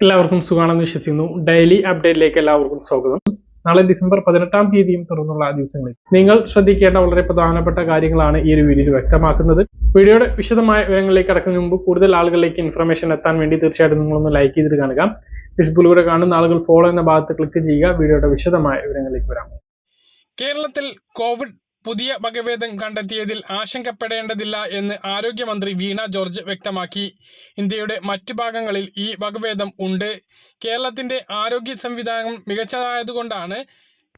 എല്ലാവർക്കും സുഖമാണെന്ന് വിശ്വസിക്കുന്നു. ഡെയിലി അപ്ഡേറ്റിലേക്ക് എല്ലാവർക്കും സ്വാഗതം. നാളെ ഡിസംബർ പതിനെട്ടാം തീയതിയും തുടർന്നുള്ള ദിവസങ്ങളിൽ നിങ്ങൾ ശ്രദ്ധിക്കേണ്ട വളരെ പ്രധാനപ്പെട്ട കാര്യങ്ങളാണ് ഈ ഒരു വീഡിയോയിൽ വ്യക്തമാക്കുന്നത്. വീഡിയോയുടെ വിശദമായ വിവരങ്ങളിലേക്ക് കടക്കുന്നതിന് മുമ്പ് കൂടുതൽ ആളുകളിലേക്ക് ഇൻഫർമേഷൻ എത്താൻ വേണ്ടി തീർച്ചയായിട്ടും നിങ്ങളൊന്ന് ലൈക്ക് ചെയ്തിട്ട് കാണുക. ഫേസ്ബുക്കിലൂടെ കാണുന്ന ആളുകൾ ഫോളോ എന്ന ഭാഗത്ത് ക്ലിക്ക് ചെയ്യുക. വീഡിയോയുടെ വിശദമായ വിവരങ്ങളിലേക്ക് വരാം. കേരളത്തിൽ കോവിഡ് പുതിയ വകഭേദം കണ്ടെത്തിയതിൽ ആശങ്കപ്പെടേണ്ടതില്ല എന്ന് ആരോഗ്യമന്ത്രി വീണ ജോർജ് വ്യക്തമാക്കി. ഇന്ത്യയുടെ മറ്റ് ഭാഗങ്ങളിൽ ഈ വകഭേദം ഉണ്ട്. കേരളത്തിന്റെ ആരോഗ്യ സംവിധാനം മികച്ചതായതുകൊണ്ടാണ്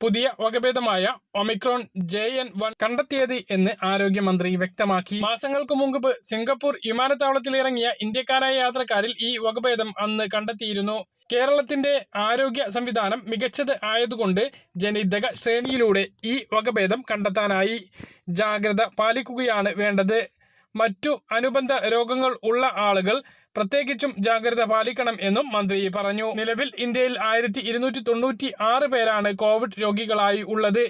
പുതിയ വകഭേദമായ ഒമിക്രോൺ ജെ എൻ വൺ കണ്ടെത്തിയത് എന്ന് ആരോഗ്യമന്ത്രി വ്യക്തമാക്കി. മാസങ്ങൾക്ക് മുമ്പ് സിംഗപ്പൂർ വിമാനത്താവളത്തിൽ ഇറങ്ങിയ ഇന്ത്യക്കാരായ യാത്രക്കാരിൽ ഈ വകഭേദം അന്ന് കണ്ടെത്തിയിരുന്നു. കേരളത്തിന്റെ ആരോഗ്യ സംവിധാനം മികച്ചത് ആയതുകൊണ്ട് ജനിതക ശ്രേണിയിലൂടെ ഈ വകഭേദം കണ്ടെത്താനായി ജാഗ്രത പാലിക്കുകയാണ് വേണ്ടത്. മറ്റു അനുബന്ധ രോഗങ്ങൾ ഉള്ള ആളുകൾ പ്രത്യേകിച്ചും ജാഗ്രത പാലിക്കണം എന്നും മന്ത്രി പറഞ്ഞു. നിലവിൽ ഇന്ത്യയിൽ ആയിരത്തി ഇരുന്നൂറ്റി തൊണ്ണൂറ്റി ആറ് പേരാണ് കോവിഡ് രോഗികളായി ഉള്ളത്.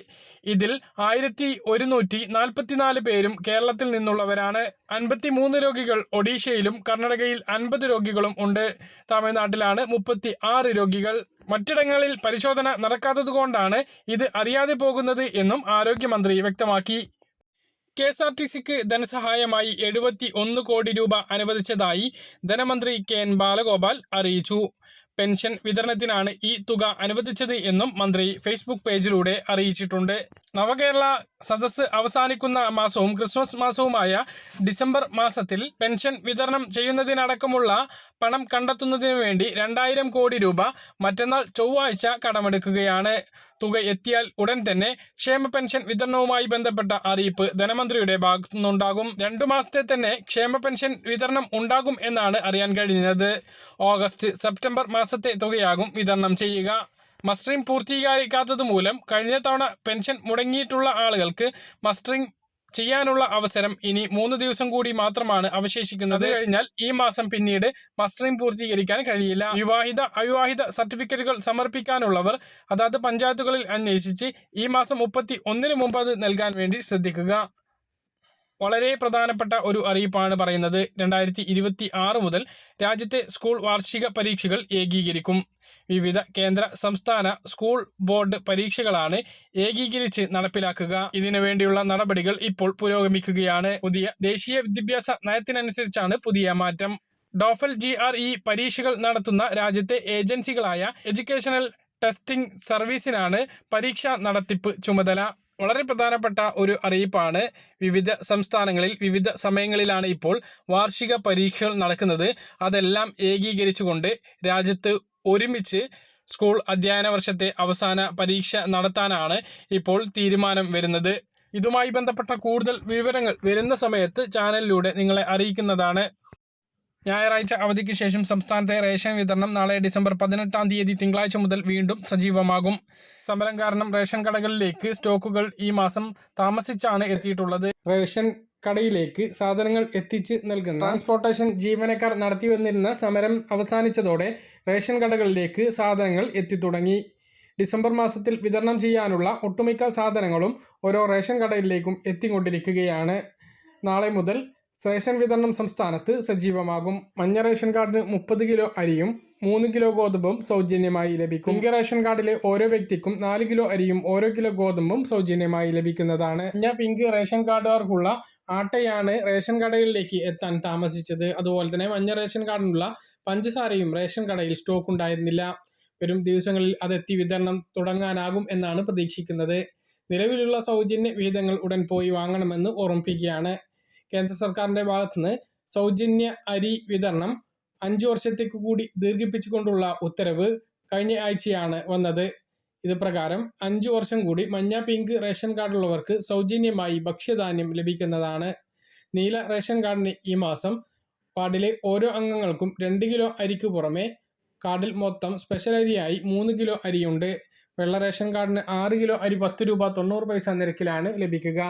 ഇതിൽ ആയിരത്തി ഒരുന്നൂറ്റി നാൽപ്പത്തിനാല് പേരും കേരളത്തിൽ നിന്നുള്ളവരാണ്. അൻപത്തി മൂന്ന് രോഗികൾ ഒഡീഷയിലും കർണാടകയിൽ അൻപത് രോഗികളും ഉണ്ട്. തമിഴ്നാട്ടിലാണ് മുപ്പത്തി ആറ് രോഗികൾ. മറ്റിടങ്ങളിൽ പരിശോധന നടക്കാത്തതുകൊണ്ടാണ് ഇത് അറിയാതെ പോകുന്നത് എന്നും ആരോഗ്യമന്ത്രി വ്യക്തമാക്കി. കെ എസ് ആർ ടി സിക്ക് ധനസഹായമായി എഴുപത്തി ഒന്ന് കോടി രൂപ അനുവദിച്ചതായി ധനമന്ത്രി കെ എൻ ബാലഗോപാൽ അറിയിച്ചു. പെൻഷൻ വിതരണത്തിനാണ് ഈ തുക അനുവദിച്ചത് എന്നും മന്ത്രി ഫേസ്ബുക്ക് പേജിലൂടെ അറിയിച്ചിട്ടുണ്ട്. നവകേരള സദസ്സ് അവസാനിക്കുന്ന മാസവും ക്രിസ്മസ് മാസവുമായ ഡിസംബർ മാസത്തിൽ പെൻഷൻ വിതരണം ചെയ്യുന്നതിനടക്കമുള്ള പണം കണ്ടെത്തുന്നതിനു വേണ്ടി രണ്ടായിരം കോടി രൂപ മറ്റന്നാൾ ചൊവ്വാഴ്ച കടമെടുക്കുകയാണ്. തുക എത്തിയാൽ ഉടൻ തന്നെ ക്ഷേമ പെൻഷൻ വിതരണവുമായി ബന്ധപ്പെട്ട അറിയിപ്പ് ധനമന്ത്രിയുടെ ഭാഗത്തു നിന്നുണ്ടാകും. രണ്ടു മാസത്തെ തന്നെ ക്ഷേമ പെൻഷൻ വിതരണം ഉണ്ടാകും എന്നാണ് അറിയാൻ കഴിഞ്ഞത്. ഓഗസ്റ്റ് സെപ്റ്റംബർ മാസത്തെ തുകയാകും വിതരണം ചെയ്യുക. മസ്റ്ററിംഗ് പൂർത്തീകരിക്കാത്തത് മൂലം കഴിഞ്ഞ തവണ പെൻഷൻ മുടങ്ങിയിട്ടുള്ള ആളുകൾക്ക് മസ്റ്ററിംഗ് ചെയ്യാനുള്ള അവസരം ഇനി മൂന്ന് ദിവസം കൂടി മാത്രമാണ് അവശേഷിക്കുന്നത്. കഴിഞ്ഞാൽ ഈ മാസം പിന്നീട് മസ്റ്ററിംഗ് പൂർത്തീകരിക്കാൻ കഴിയില്ല. വിവാഹിത അവിവാഹിത സർട്ടിഫിക്കറ്റുകൾ സമർപ്പിക്കാനുള്ളവർ അതാത് പഞ്ചായത്തുകളിൽ അന്വേഷിച്ച് ഈ മാസം മുപ്പത്തി ഒന്നിന് മുമ്പ് അത് നൽകാൻ വേണ്ടി ശ്രദ്ധിക്കുക. വളരെ പ്രധാനപ്പെട്ട ഒരു അറിയിപ്പാണ് പറയുന്നത്. രണ്ടായിരത്തി ഇരുപത്തി ആറ് മുതൽ രാജ്യത്തെ സ്കൂൾ വാർഷിക പരീക്ഷകൾ ഏകീകരിക്കും. വിവിധ കേന്ദ്ര സംസ്ഥാന സ്കൂൾ ബോർഡ് പരീക്ഷകളാണ് ഏകീകരിച്ച് നടപ്പിലാക്കുക. ഇതിനു വേണ്ടിയുള്ള നടപടികൾ ഇപ്പോൾ പുരോഗമിക്കുകയാണ്. പുതിയ ദേശീയ വിദ്യാഭ്യാസ നയത്തിനനുസരിച്ചാണ് പുതിയ മാറ്റം. ഡോഫൽ ജി ആർ ഇ പരീക്ഷകൾ നടത്തുന്ന രാജ്യത്തെ ഏജൻസികളായ എഡ്യൂക്കേഷണൽ ടെസ്റ്റിംഗ് സർവീസിനാണ് പരീക്ഷാ നടത്തിപ്പ് ചുമതല. വളരെ പ്രധാനപ്പെട്ട ഒരു അറിയിപ്പാണ്. വിവിധ സംസ്ഥാനങ്ങളിൽ വിവിധ സമയങ്ങളിലാണ് ഇപ്പോൾ വാർഷിക പരീക്ഷകൾ നടക്കുന്നത്. അതെല്ലാം ഏകീകരിച്ചുകൊണ്ട് രാജ്യത്ത് ഒരുമിച്ച് സ്കൂൾ അധ്യയന വർഷത്തെ അവസാന പരീക്ഷ നടത്താനാണ് ഇപ്പോൾ തീരുമാനം വരുന്നത്. ഇതുമായി ബന്ധപ്പെട്ട കൂടുതൽ വിവരങ്ങൾ വരുന്ന സമയത്ത് ചാനലിലൂടെ നിങ്ങളെ അറിയിക്കുന്നതാണ്. ഞായറാഴ്ച അവധിക്ക് ശേഷം സംസ്ഥാനത്തെ റേഷൻ വിതരണം നാളെ ഡിസംബർ പതിനെട്ടാം തീയതി തിങ്കളാഴ്ച മുതൽ വീണ്ടും സജീവമാകും. സമരം കാരണം റേഷൻ കടകളിലേക്ക് സ്റ്റോക്കുകൾ ഈ മാസം താമസിച്ചാണ് എത്തിയിട്ടുള്ളത്. റേഷൻ കടയിലേക്ക് സാധനങ്ങൾ എത്തിച്ച് നൽകുന്ന ട്രാൻസ്പോർട്ടേഷൻ ജീവനക്കാർ നടത്തി വന്നിരുന്ന സമരം അവസാനിച്ചതോടെ റേഷൻ കടകളിലേക്ക് സാധനങ്ങൾ എത്തിത്തുടങ്ങി. ഡിസംബർ മാസത്തിൽ വിതരണം ചെയ്യാനുള്ള ഒട്ടുമിക്ക സാധനങ്ങളും ഓരോ റേഷൻ കടയിലേക്കും എത്തിക്കൊണ്ടിരിക്കുകയാണ്. നാളെ മുതൽ റേഷൻ വിതരണം സംസ്ഥാനത്ത് സജീവമാകും. മഞ്ഞ റേഷൻ കാർഡിന് മുപ്പത് കിലോ അരിയും മൂന്ന് കിലോ ഗോതമ്പും സൗജന്യമായി ലഭിക്കും. പിങ്ക് റേഷൻ കാർഡിലെ ഓരോ വ്യക്തിക്കും നാല് കിലോ അരിയും ഓരോ കിലോ ഗോതമ്പും സൗജന്യമായി ലഭിക്കുന്നതാണ്. മഞ്ഞ പിങ്ക് റേഷൻ കാർഡുകാർക്കുള്ള ആട്ടയാണ് റേഷൻ കടകളിലേക്ക് എത്താൻ താമസിച്ചത്. അതുപോലെ തന്നെ മഞ്ഞ റേഷൻ കാർഡിനുള്ള പഞ്ചസാരയും റേഷൻ കടയിൽ സ്റ്റോക്ക് ഉണ്ടായിരുന്നില്ല. വരും ദിവസങ്ങളിൽ അതെത്തി വിതരണം തുടങ്ങാനാകും എന്നാണ് പ്രതീക്ഷിക്കുന്നത്. നിലവിലുള്ള സൗജന്യ വിഹിതങ്ങൾ ഉടൻ പോയി വാങ്ങണമെന്ന് ഓർമ്മിപ്പിക്കുകയാണ്. കേന്ദ്ര സർക്കാരിന്റെ ഭാഗത്തുനിന്ന് സൗജന്യ അരി വിതരണം അഞ്ചു വർഷത്തേക്ക് കൂടി ദീർഘിപ്പിച്ചുകൊണ്ടുള്ള ഉത്തരവ് കഴിഞ്ഞ ആഴ്ചയാണ് വന്നത്. ഇത് പ്രകാരം അഞ്ചു വർഷം കൂടി മഞ്ഞ പിങ്ക് റേഷൻ കാർഡുള്ളവർക്ക് സൗജന്യമായി ഭക്ഷ്യധാന്യം ലഭിക്കുന്നതാണ്. നീല റേഷൻ കാർഡിന് ഈ മാസം കാർഡിലെ ഓരോ അംഗങ്ങൾക്കും രണ്ട് കിലോ അരിക്ക് പുറമെ കാർഡിൽ മൊത്തം സ്പെഷ്യൽ അരിയായി മൂന്ന് കിലോ അരിയുണ്ട്. വെള്ള റേഷൻ കാർഡിന് ആറ് കിലോ അരി പത്ത് രൂപ തൊണ്ണൂറ് പൈസ നിരക്കിലാണ് ലഭിക്കുക.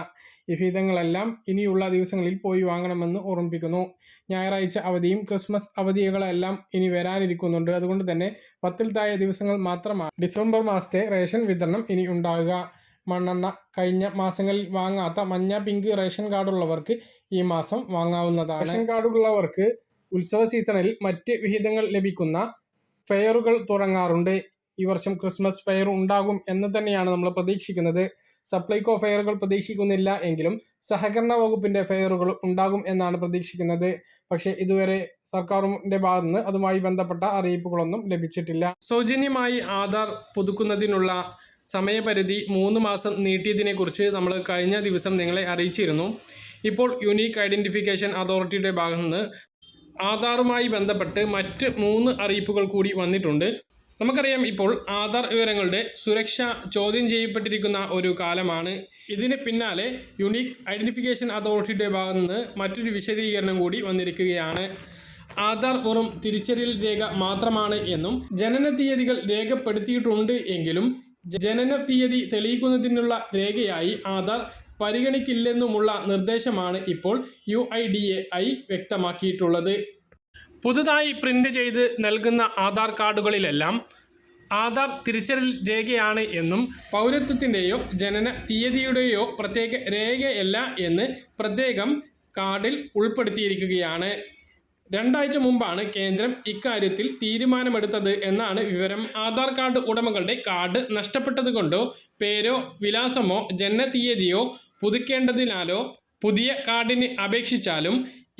ഈ ഫീതങ്ങളെല്ലാം ഇനിയുള്ള ദിവസങ്ങളിൽ പോയി വാങ്ങണമെന്ന് ഓർമ്മിപ്പിക്കുന്നു. ഞായറാഴ്ച അവധിയും ക്രിസ്മസ് അവധികളെല്ലാം ഇനി വരാനിരിക്കുന്നുണ്ട്. അതുകൊണ്ട് തന്നെ പത്തിൽ താഴെ ദിവസങ്ങൾ മാത്രമാണ് ഡിസംബർ മാസത്തെ റേഷൻ വിതരണം ഇനി ഉണ്ടാകുക. മണ്ണെണ്ണ കഴിഞ്ഞ മാസങ്ങളിൽ വാങ്ങാത്ത മഞ്ഞ പിങ്ക് റേഷൻ കാർഡുള്ളവർക്ക് ഈ മാസം വാങ്ങാവുന്നതാണ്. റേഷൻ കാർഡുള്ളവർക്ക് ഉത്സവ സീസണിൽ മറ്റ് വിഹിതങ്ങൾ ലഭിക്കുന്ന ഫെയറുകൾ തുടങ്ങാറുണ്ട്. ഈ വർഷം ക്രിസ്മസ് ഫെയർ ഉണ്ടാകും എന്ന് തന്നെയാണ് നമ്മൾ പ്രതീക്ഷിക്കുന്നത്. സപ്ലൈകോ ഫെയറുകൾ പ്രതീക്ഷിക്കുന്നില്ല എങ്കിലും സഹകരണ വകുപ്പിന്റെ ഫെയറുകൾ ഉണ്ടാകും എന്നാണ് പ്രതീക്ഷിക്കുന്നത്. പക്ഷേ ഇതുവരെ സർക്കാരിന്റെ ഭാഗത്തു നിന്ന് അതുമായി ബന്ധപ്പെട്ട അറിയിപ്പുകളൊന്നും ലഭിച്ചിട്ടില്ല. സൗജന്യമായി ആധാർ പുതുക്കുന്നതിനുള്ള സമയപരിധി മൂന്ന് മാസം നീട്ടിയതിനെക്കുറിച്ച് നമ്മൾ കഴിഞ്ഞ ദിവസം നിങ്ങളെ അറിയിച്ചിരുന്നു. ഇപ്പോൾ യുണീക്ക് ഐഡന്റിഫിക്കേഷൻ അതോറിറ്റിയുടെ ഭാഗത്ത് നിന്ന് ആധാറുമായി ബന്ധപ്പെട്ട് മറ്റ് മൂന്ന് അറിയിപ്പുകൾ കൂടി വന്നിട്ടുണ്ട്. നമുക്കറിയാം ഇപ്പോൾ ആധാർ വിവരങ്ങളുടെ സുരക്ഷ ചോദ്യം ചെയ്യപ്പെട്ടിരിക്കുന്ന ഒരു കാലമാണ്. ഇതിന് പിന്നാലെ യുണീക്ക് ഐഡന്റിഫിക്കേഷൻ അതോറിറ്റിയുടെ ഭാഗത്തു നിന്ന് മറ്റൊരു വിശദീകരണം കൂടി വന്നിരിക്കുകയാണ്. ആധാർ വെറും തിരിച്ചറിയൽ രേഖ മാത്രമാണ് എന്നും ജനന തീയതികൾ രേഖപ്പെടുത്തിയിട്ടുണ്ട് എങ്കിലും ജനന തീയതി തെളിയിക്കുന്നതിനുള്ള രേഖയായി ആധാർ പരിഗണിക്കില്ലെന്നുമുള്ള നിർദ്ദേശമാണ് ഇപ്പോൾ യു ഐ വ്യക്തമാക്കിയിട്ടുള്ളത്. പുതുതായി പ്രിന്റ് ചെയ്ത് നൽകുന്ന ആധാർ കാർഡുകളിലെല്ലാം ആധാർ തിരിച്ചറിയൽ രേഖയാണ് എന്നും പൗരത്വത്തിന്റെയോ ജനന തീയതിയുടെയോ പ്രത്യേക രേഖയല്ല എന്ന് പ്രത്യേകം കാർഡിൽ ഉൾപ്പെടുത്തിയിരിക്കുകയാണ്. രണ്ടാഴ്ച മുമ്പാണ് കേന്ദ്രം ഇക്കാര്യത്തിൽ തീരുമാനമെടുത്തത് എന്നാണ് വിവരം. ആധാർ കാർഡ് ഉടമകളുടെ കാർഡ് നഷ്ടപ്പെട്ടതുകൊണ്ടോ പേരോ വിലാസമോ ജനന തീയതിയോ പുതുക്കേണ്ടതിനാലോ പുതിയ കാർഡിന് അപേക്ഷിച്ചാലും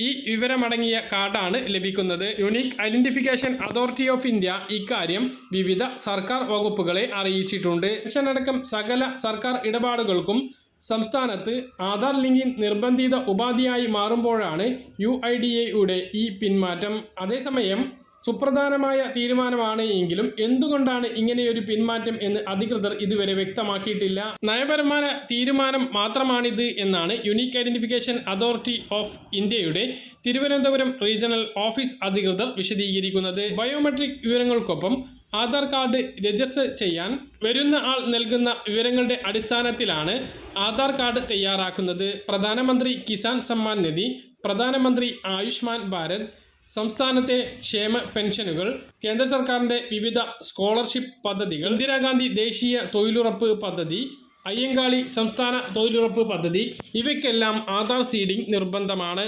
ഈ വിവരമടങ്ങിയ കാർഡാണ് ലഭിക്കുന്നത്. Unique identification authority of India ഇക്കാര്യം വിവിധ സർക്കാർ വകുപ്പുകളെ അറിയിച്ചിട്ടുണ്ട്. പെൻഷനടക്കം സകല സർക്കാർ ഇടപാടുകൾക്കും സംസ്ഥാനത്ത് ആധാർ ലിങ്കിൻ നിർബന്ധിത ഉപാധിയായി മാറുമ്പോഴാണ് യു ഐ ഡി എയുടെ ഈ പിന്മാറ്റം. അതേസമയം സുപ്രധാനമായ തീരുമാനമാണ് എങ്കിലും എന്തുകൊണ്ടാണ് ഇങ്ങനെയൊരു പിന്മാറ്റം എന്ന് അധികൃതർ ഇതുവരെ വ്യക്തമാക്കിയിട്ടില്ല? നയപരമായ തീരുമാനം മാത്രമാണിത് എന്നാണ് യുണീക്ക് ഐഡന്റിഫിക്കേഷൻ അതോറിറ്റി ഓഫ് ഇന്ത്യയുടെ തിരുവനന്തപുരം റീജിയണൽ ഓഫീസ് അധികൃതർ വിശദീകരിക്കുന്നത്. ബയോമെട്രിക് വിവരങ്ങൾക്കൊപ്പം ആധാർ കാർഡ് രജിസ്റ്റർ ചെയ്യാൻ വരുന്ന ആൾ നൽകുന്ന വിവരങ്ങളുടെ അടിസ്ഥാനത്തിലാണ് ആധാർ കാർഡ് തയ്യാറാക്കുന്നത്. പ്രധാനമന്ത്രി കിസാൻ സമ്മാൻ നിധി പ്രധാനമന്ത്രി ആയുഷ്മാൻ ഭാരത് സംസ്ഥാനത്തെ ക്ഷേമ പെൻഷനുകൾ കേന്ദ്ര സർക്കാരിന്റെ വിവിധ സ്കോളർഷിപ്പ് പദ്ധതികൾ ഇന്ദിരാഗാന്ധി ദേശീയ തൊഴിലുറപ്പ് പദ്ധതി അയ്യങ്കാളി സംസ്ഥാന തൊഴിലുറപ്പ് പദ്ധതി ഇവയ്ക്കെല്ലാം ആധാർ സീഡിംഗ് നിർബന്ധമാണ്.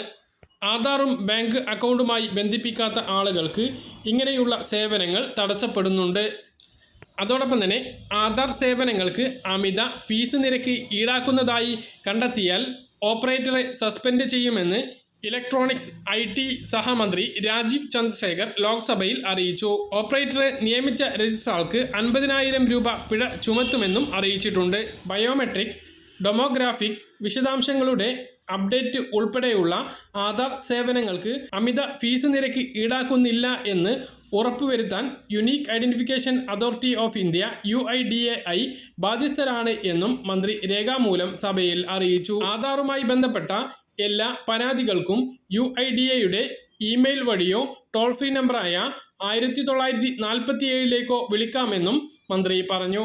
ആധാറും ബാങ്ക് അക്കൗണ്ടുമായി ബന്ധിപ്പിക്കാത്ത ആളുകൾക്ക് ഇങ്ങനെയുള്ള സേവനങ്ങൾ തടസ്സപ്പെടുന്നുണ്ട്. അതോടൊപ്പം തന്നെ ആധാർ സേവനങ്ങൾക്ക് അമിത ഫീസ് നിരക്ക് ഈടാക്കുന്നതായി കണ്ടെത്തിയാൽ ഓപ്പറേറ്ററെ സസ്പെൻഡ് ചെയ്യുമെന്ന് ഇലക്ട്രോണിക്സ് ഐ ടി സഹമന്ത്രി രാജീവ് ചന്ദ്രശേഖർ ലോക്സഭയിൽ അറിയിച്ചു. ഓപ്പറേറ്ററെ നിയമിച്ച രജിസ്ട്രാർക്ക് അൻപതിനായിരം രൂപ പിഴ ചുമത്തുമെന്നും അറിയിച്ചിട്ടുണ്ട്. ബയോമെട്രിക് ഡൊമോഗ്രാഫിക് വിശദാംശങ്ങളുടെ അപ്ഡേറ്റ് ഉൾപ്പെടെയുള്ള ആധാർ സേവനങ്ങൾക്ക് അമിത ഫീസ് നിരക്ക് ഈടാക്കുന്നില്ല എന്ന് ഉറപ്പുവരുത്താൻ unique identification authority of India U I D A I ബാധ്യസ്ഥരാണ് എന്നും മന്ത്രി രേഖാമൂലം സഭയിൽ അറിയിച്ചു. ആധാറുമായി ബന്ധപ്പെട്ട എല്ലാ പരാതികൾക്കും യു ഐ ഡി എയുടെ ഇമെയിൽ വഴിയോ ടോൾ ഫ്രീ നമ്പറായ ആയിരത്തി തൊള്ളായിരത്തി നാൽപ്പത്തി ഏഴിലേക്കോ വിളിക്കാമെന്നും മന്ത്രി പറഞ്ഞു.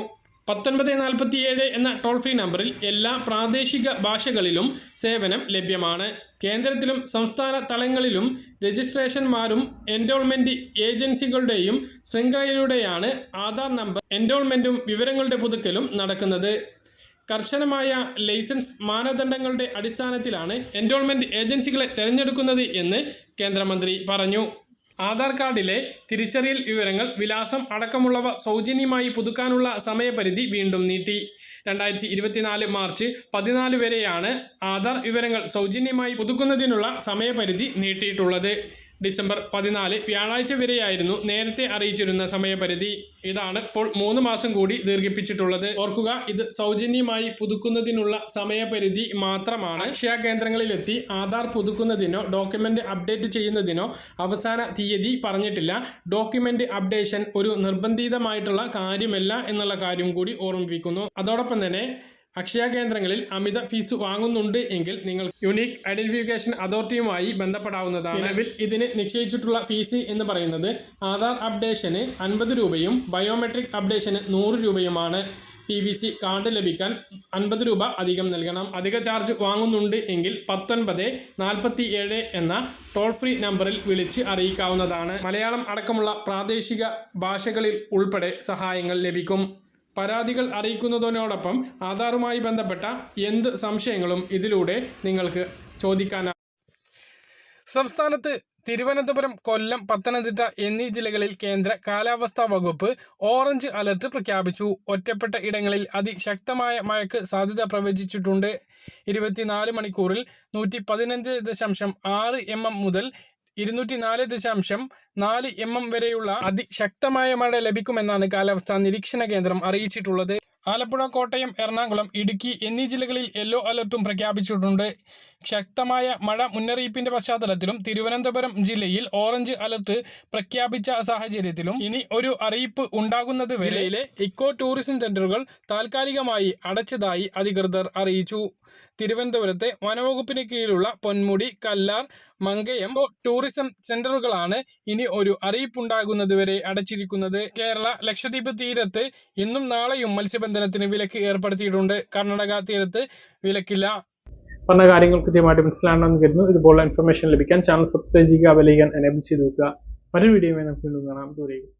പത്തൊൻപത് നാൽപ്പത്തി ഏഴ് എന്ന ടോൾ ഫ്രീ നമ്പറിൽ എല്ലാ പ്രാദേശിക ഭാഷകളിലും സേവനം ലഭ്യമാണ്. കേന്ദ്രത്തിലും സംസ്ഥാന തലങ്ങളിലും രജിസ്ട്രേഷന്മാരും എൻറോൾമെന്റ് ഏജൻസികളുടെയും ശൃംഖലയിലൂടെയാണ് ആധാർ നമ്പർ എൻറോൾമെന്റും വിവരങ്ങളുടെ പുതുക്കലും നടക്കുന്നത്. കർശനമായ ലൈസൻസ് മാനദണ്ഡങ്ങളുടെ അടിസ്ഥാനത്തിലാണ് എൻറോൾമെന്റ് ഏജൻസികളെ തിരഞ്ഞെടുക്കുന്നത് എന്ന് കേന്ദ്രമന്ത്രി പറഞ്ഞു. ആധാർ കാർഡിലെ തിരിച്ചറിയൽ വിവരങ്ങൾ വിലാസം അടക്കമുള്ളവ സൗജന്യമായി പുതുക്കാനുള്ള സമയപരിധി വീണ്ടും നീട്ടി. രണ്ടായിരത്തി ഇരുപത്തിനാല് മാർച്ച് പതിനാല് വരെയാണ് ആധാർ വിവരങ്ങൾ സൗജന്യമായി പുതുക്കുന്നതിനുള്ള സമയപരിധി നീട്ടിയിട്ടുള്ളത്. ഡിസംബർ പതിനാല് വ്യാഴാഴ്ച വരെയായിരുന്നു നേരത്തെ അറിയിച്ചിരുന്ന സമയപരിധി. ഇതാണ് ഇപ്പോൾ മൂന്ന് മാസം കൂടി ദീർഘിപ്പിച്ചിട്ടുള്ളത്. ഓർക്കുക ഇത് സൗജന്യമായി പുതുക്കുന്നതിനുള്ള സമയപരിധി മാത്രമാണ്. അക്ഷയ കേന്ദ്രങ്ങളിലെത്തി ആധാർ പുതുക്കുന്നതിനോ ഡോക്യുമെന്റ് അപ്ഡേറ്റ് ചെയ്യുന്നതിനോ അവസാന തീയതി പറഞ്ഞിട്ടില്ല. ഡോക്യുമെന്റ് അപ്ഡേഷൻ ഒരു നിർബന്ധിതമായിട്ടുള്ള കാര്യമല്ല എന്നുള്ള കാര്യം കൂടി ഓർമ്മിപ്പിക്കുന്നു. അതോടൊപ്പം തന്നെ അക്ഷയ കേന്ദ്രങ്ങളിൽ അമിത ഫീസ് വാങ്ങുന്നുണ്ട് എങ്കിൽ നിങ്ങൾ യുണീക്ക് ഐഡന്റിഫിക്കേഷൻ അതോറിറ്റിയുമായി ബന്ധപ്പെടാവുന്നതാണ്. നിലവിൽ ഇതിന് നിശ്ചയിച്ചിട്ടുള്ള ഫീസ് എന്ന് പറയുന്നത് ആധാർ അപ്ഡേഷന് അൻപത് രൂപയും ബയോമെട്രിക് അപ്ഡേഷന് നൂറ് രൂപയുമാണ്. പി വി സി കാർഡ് ലഭിക്കാൻ അൻപത് രൂപ അധികം നൽകണം. അധിക ചാർജ് വാങ്ങുന്നുണ്ട് എങ്കിൽ പത്തൊൻപത് നാൽപ്പത്തി ഏഴ് എന്ന ടോൾ ഫ്രീ നമ്പറിൽ വിളിച്ച് അറിയിക്കാവുന്നതാണ്. മലയാളം അടക്കമുള്ള പ്രാദേശിക ഭാഷകളിൽ ഉൾപ്പെടെ സഹായങ്ങൾ ലഭിക്കും. പരാതികൾ അറിയിക്കുന്നതിനോടൊപ്പം ആധാറുമായി ബന്ധപ്പെട്ട എന്ത് സംശയങ്ങളും ഇതിലൂടെ നിങ്ങൾക്ക് ചോദിക്കാനാകും സംസ്ഥാനത്ത് തിരുവനന്തപുരം കൊല്ലം പത്തനംതിട്ട എന്നീ ജില്ലകളിൽ കേന്ദ്ര കാലാവസ്ഥാ വകുപ്പ് ഓറഞ്ച് അലർട്ട് പ്രഖ്യാപിച്ചു. ഒറ്റപ്പെട്ട ഇടങ്ങളിൽ അതിശക്തമായ മഴയ്ക്ക് സാധ്യത പ്രവചിച്ചിട്ടുണ്ട്. ഇരുപത്തിനാല് മണിക്കൂറിൽ നൂറ്റി പതിനഞ്ച് ദശാംശം ആറ് എം എം മുതൽ ഇരുന്നൂറ്റി നാല് ദശാംശം നാല് എം എം വരെയുള്ള അതിശക്തമായ മഴ ലഭിക്കുമെന്നാണ് കാലാവസ്ഥാ നിരീക്ഷണ കേന്ദ്രം അറിയിച്ചിട്ടുള്ളത്. ആലപ്പുഴ കോട്ടയം എറണാകുളം ഇടുക്കി എന്നീ ജില്ലകളിൽ യെല്ലോ അലർട്ടും പ്രഖ്യാപിച്ചിട്ടുണ്ട്. ശക്തമായ മഴ മുന്നറിയിപ്പിന്റെ പശ്ചാത്തലത്തിലും തിരുവനന്തപുരം ജില്ലയിൽ ഓറഞ്ച് അലർട്ട് പ്രഖ്യാപിച്ച സാഹചര്യത്തിലും ഇനി ഒരു അറിയിപ്പ് ഉണ്ടാകുന്നത് ജില്ലയിലെ ഇക്കോ ടൂറിസം സെന്ററുകൾ താൽക്കാലികമായി അടച്ചതായി അധികൃതർ അറിയിച്ചു. തിരുവനന്തപുരത്തെ വനവകുപ്പിന് കീഴിലുള്ള പൊന്മുടി കല്ലാർ മങ്കയം ടൂറിസം സെന്ററുകളാണ് ഇനി ഒരു അറിയിപ്പുണ്ടാകുന്നതുവരെ അടച്ചിരിക്കുന്നത്. കേരള ലക്ഷദ്വീപ് തീരത്ത് ഇന്നും നാളെയും മത്സ്യബന്ധനത്തിന് വിലക്ക് ഏർപ്പെടുത്തിയിട്ടുണ്ട്. കർണാടക തീരത്ത് വിലക്കില്ല. പറഞ്ഞ കാര്യങ്ങൾ കൃത്യമായിട്ട് മനസ്സിലാണെന്ന് കരുതുന്നു. ഇതുപോലുള്ള ഇൻഫർമേഷൻ ലഭിക്കാൻ ചാനൽ സബ്സ്ക്രൈബ് ചെയ്യുക ബെലൈക്കൻ എനേബിൾ ചെയ്ത് വെക്കുക. മറ്റൊരു വീഡിയോയുമായി നമുക്ക് വീണ്ടും കാണാം.